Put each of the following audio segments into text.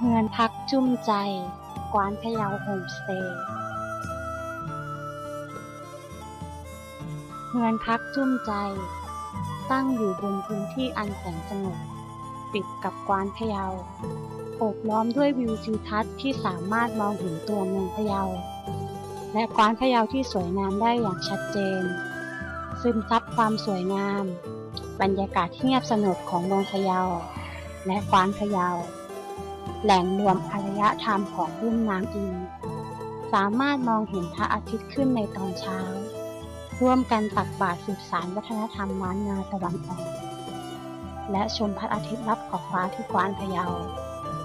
เฮือนพักจุ้มใจ กวานพะเยาโฮมสเตย์เฮือนพักจุ้มใจ ตั้งอยู่บนพื้นที่อันแสนสงบติดกับกวานพะเยาโอบล้อมด้วยวิวทิวทัศน์ที่สามารถมองเห็นตัวเมืองพะเยา และกวานพะเยาที่สวยงามได้อย่างชัดเจน ซึมซับความสวยงาม บรรยากาศที่เงียบสงบของเมืองพะเยา และกวานพะเยา แหล่งรวมอารยธรรมของรุ่มน้ำอิน สามารถมองเห็นพระอาทิตย์ขึ้นในตอนเช้า ร่วมกันตักบาตรสืบสารวัฒนธรรมล้านนาตะวันออก และชมพระอาทิตย์รับขอบฟ้าที่กวานพะเยา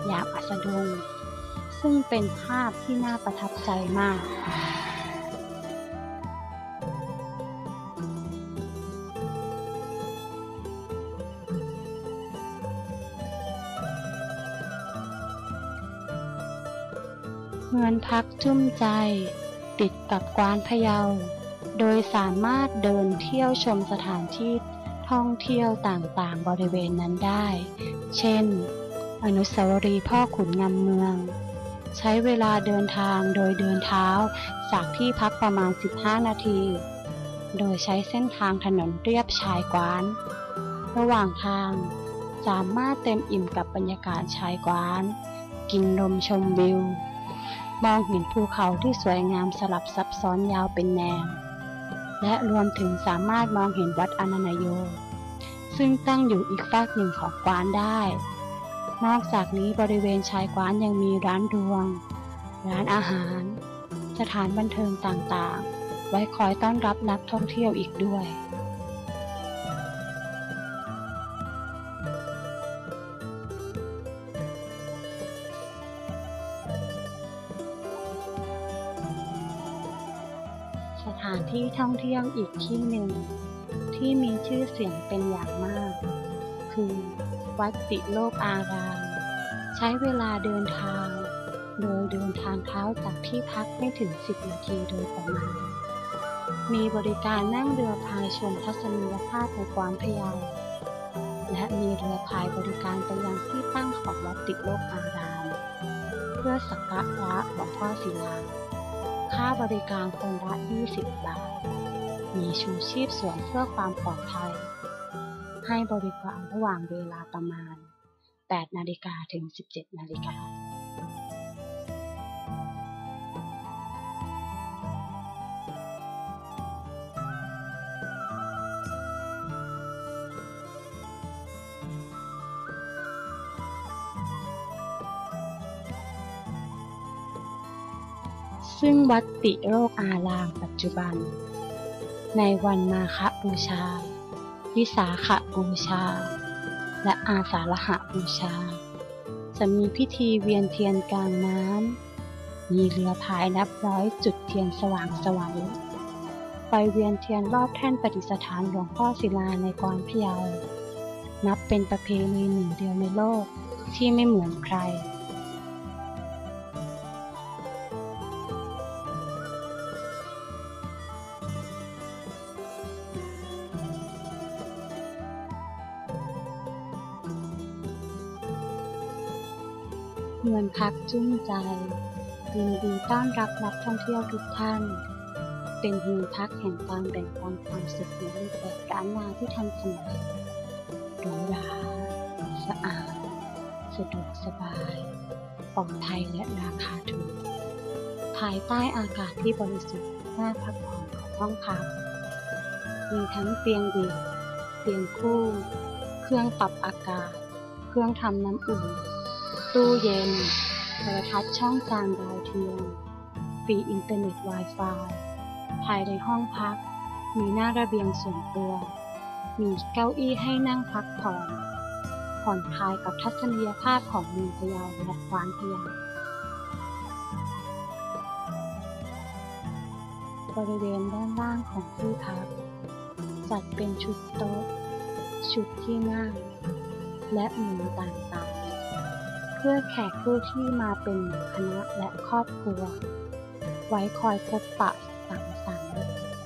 อย่างอัสดง ซึ่งเป็นภาพที่น่าประทับใจมาก เมือนพักจุ้มใจ ติดกับกวานพะเยา โดยสามารถเดินเที่ยวชมสถานที่ท่องเที่ยวต่างๆ บริเวณนั้นได้ เช่น อนุสาวรีย์พ่อขุนงำเมือง ใช้เวลาเดินทางโดยเดินเท้าจากที่พักประมาณ 15 นาที โดยใช้เส้นทางถนนเรียบชายกวาน ระหว่างทางสามารถเต็มอิ่มกับบรรยากาศชายกวาน กินลมชมวิว มองเห็นภูเขาที่สวยงามสลับซับซ้อนยาวเป็นแนว และรวมถึงสามารถมองเห็นวัดอนันโย ซึ่งตั้งอยู่อีกฝากหนึ่งของกวานได้ นอกจากนี้บริเวณชายกวานยังมีร้านรวง ร้านอาหาร สถานบันเทิงต่างๆ ไว้คอยต้อนรับนักท่องเที่ยวอีกด้วย ถานที่ท่องเที่ยวอีกที่หนึ่ง ที่มีชื่อเสียงเป็นอย่างมาก คือ วัดติโลกอาราม ใช้เวลาเดินทาง โดยเดินทางเท้าจากที่พักไม่ถึง 10 นาทีโดยประมาณ มีบริการนั่งเรือพายชมทัศนียภาพในกวานพะเยาและมีเรือพายบริการไปยังที่ตั้งของวัดติโลกอาราม เพื่อสักการะหลวงพ่อศิลา ค่าบริการคนละ 20 บาท มีชูชีพสวมเพื่อความปลอดภัย ให้บริการระหว่างเวลาประมาณ 8 นาฬิกาถึง 17 นาฬิกา ซึ่งวัดติโรคอารามปัจจุบัน ในวันมาฆบูชา วิสาขบูชา และอาสาฬหบูชา จะมีพิธีเวียนเทียนกลางน้ำ มีเรือพายนับร้อยจุดเทียนสว่างสวัยไปเวียนเทียนรอบแท่นปฏิสถานหลวงพ่อศิลาในกวานพะเยา นับเป็นประเพณีหนึ่งเดียวในโลกที่ไม่เหมือนใคร เมือนพักจุ้มใจยินดีต้อนรับนักท่องเที่ยวทุกท่าน เป็นเมืองพักแห่งการแบ่งปันความสุขในรูปแบบร้านนาที่ทันสมัยหรูหราสะอาด สะดวกสบายปลอดภัยและราคาถูก ภายใต้อากาศที่บริสุทธิ์น่าพักผ่อนของห้องพัก มีทั้งเตียงเดี่ยวเตียงคู่ เครื่องปรับอากาศ เครื่องทำน้ำอุ่น ตู้เย็น โทรทัศน์ช่องจานดาวเทียมฟรีอินเทอร์เน็ต Wi-Fi ภายในห้องพัก มีหน้าระเบียงส่วนตัว มีเก้าอี้ให้นั่งพักผ่อน ผ่อนคลายกับทัศนียภาพของเมืองพะเยาและกวานพะเยาบริเวณด้านล่างของที่พัก จัดเป็นชุดโต๊ะ ชุดที่นั่ง และมุนต่างๆ พื่อแขกผู้ที่มาเป็นคณะและครอบครัว ไว้คอยพบปะสังสรรค์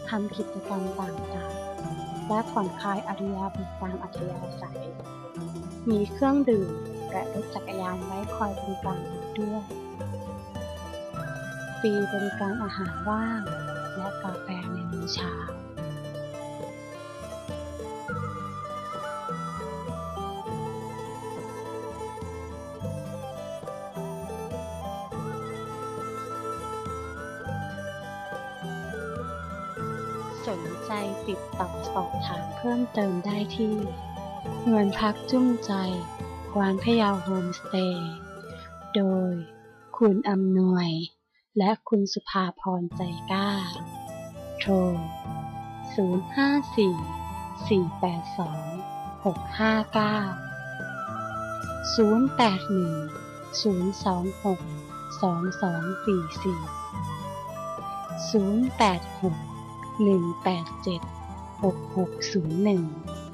ทำกิจกรรมต่างๆ และผ่อนคลายอริยาบถตามอัธยาศัย มีเครื่องดื่มและรถจักรยานไว้คอยบริการอีกด้วยฟรีบริการอาหารว่าง และกาแฟในมื้อเช้า สนใจติดต่อสอบถามเพิ่มเติมได้ที่ เงินพักจุ้มใจ กวานพยาวโฮมสเตย์ โดย คุณอำนวย และคุณสุภาพรใจกล้า โทร 054 482 659 081 026 2244 086 187 6601